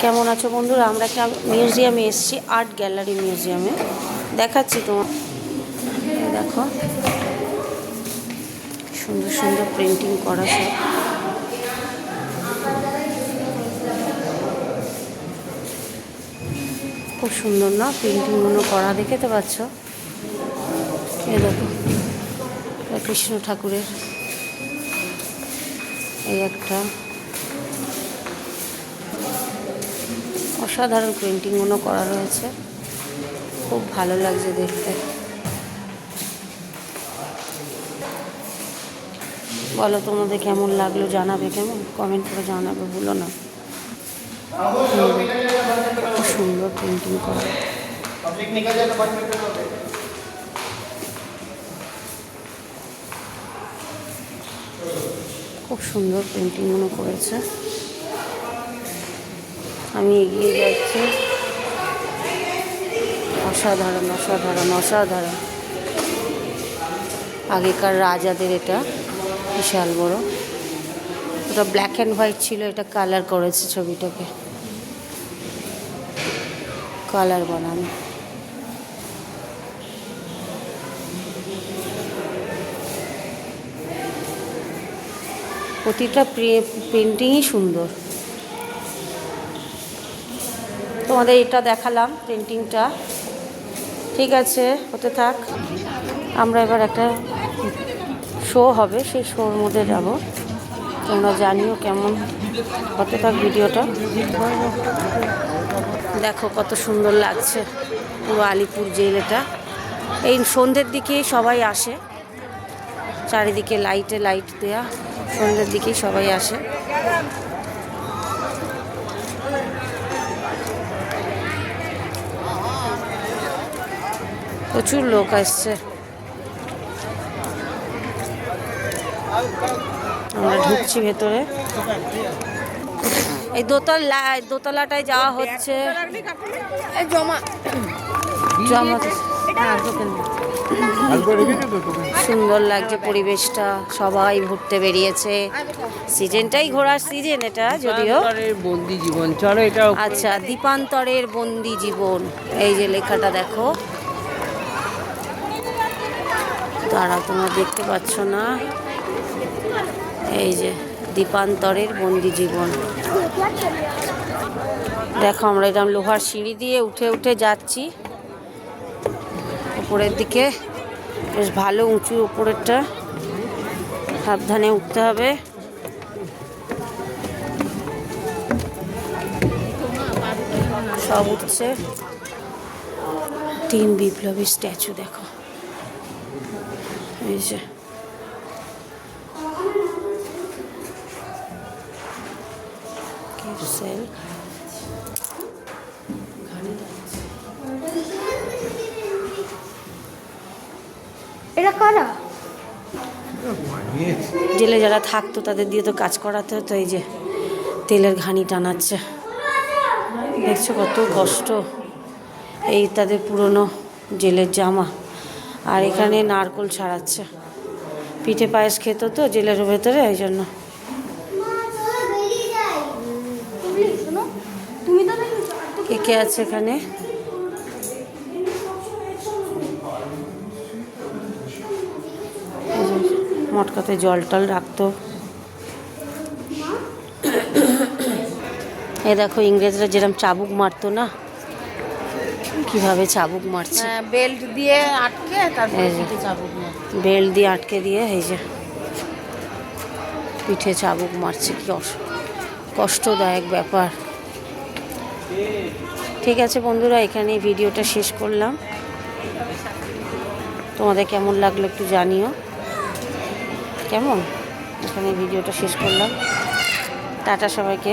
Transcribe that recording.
কেমন আছো বন্ধুরা? আমরা একটা মিউজিয়ামে এসেছি আর্ট গ্যালারি মিউজিয়ামে দেখাচ্ছি তোমার দেখো। সুন্দর সুন্দর প্রিন্টিং করা সব। খুব সুন্দর না? প্রিন্টিংগুলো করা দেখে তো পাচ্ছ? এই দেখো, কৃষ্ণ ঠাকুরের এই একটা। অসাধারণ পেন্টিংগুলো করা রয়েছে। খুব ভালো লাগছে দেখতে। বলো, তোমাদের কেমন লাগল? জানাবে কেমন? কমেন্ট করে জানাবে বলো না। সুন্দর পেন্টিং করা। খুব সুন্দর পেন্টিংগুলো করেছে। আমি এগিয়ে যাচ্ছি। অসাধারণ অসাধারণ অসাধারণ। আগেকার রাজাদের এটা বিশাল বড়। ওটা ব্ল্যাক অ্যান্ড হোয়াইট ছিল, এটা কালার করেছে ছবিটাকে। কালার বানানো। প্রতিটা প্রিন্টিংই সুন্দর। তোমাদের এটা দেখালাম পেন্টিংটা ঠিক আছে, হতে থাক। আমরা এবার একটা শো হবে, সেই শোর মধ্যে যাব। তোমরা জানিও কেমন হতে থাক ভিডিওটা। দেখো কত সুন্দর লাগছে পুরো আলিপুর জেল এটা। এই সন্ধ্যের দিকেই সবাই আসে। চারিদিকে লাইটে লাইট দেয়া, সন্ধ্যের দিকেই সবাই আসে। প্রচুর লোক আসছে। আমরা ঢুকছি ভেতরে। এই দোতলা দোতলাটায় যাওয়া হচ্ছে। জমা জমা হ্যাঁ সুন্দর লাগছে পরিবেশটা। সবাই ঘুরতে বেরিয়েছে। সিজনটাই ঘোরার সিজন এটা যদিও। বন্দি জীবন। চলো এটা আচ্ছা দীপান্তরের বন্দি জীবন। এই যে লেখাটা দেখো। তারা তোমরা দেখতে পাচ্ছ না? এই যে, দীপান্তরের বন্দি জীবন। দেখো, আমরা এরকম লোহার সিঁড়ি দিয়ে উঠে উঠে যাচ্ছি। উপরের দিকে বেশ ভালো উঁচু উপরেরটা। সাবধানে উঠতে হবে। সব উঠছে। তিন বিপ্লবী স্ট্যাচু, দেখো। এই যে কিরসেল এটা কারা? জেলে যারা থাকতো তাদের দিয়ে তো কাজ করাতে হতো এই যে তেলের ঘানি টানাচ্ছে। দেখছ কত কষ্ট? এই তাদের পুরনো জেলের জামা। আর এখানে নারকোল ছাড়াচ্ছে। পিঠে পায়েস খেত তো জেলের ভেতরে, এই জন্য। কে কে আছে এখানে? মটকাতে জল টল রাখতো। এ দেখো ইংরেজরা যেরকম চাবুক মারতো না কীভাবে চাবুক মারছে? বেল্ট দিয়ে আটকে তারপরে চাবুক। বেল্ট দিয়ে আটকে দিয়ে এই যে পিঠে চাবুক মারছে কি কষ্টদায়ক ব্যাপার। ঠিক আছে বন্ধুরা এখানেই ভিডিওটা শেষ করলাম। তোমাদের কেমন লাগল একটু জানিও। কেমন? এখানে ভিডিওটা শেষ করলাম। টাটা সবাইকে।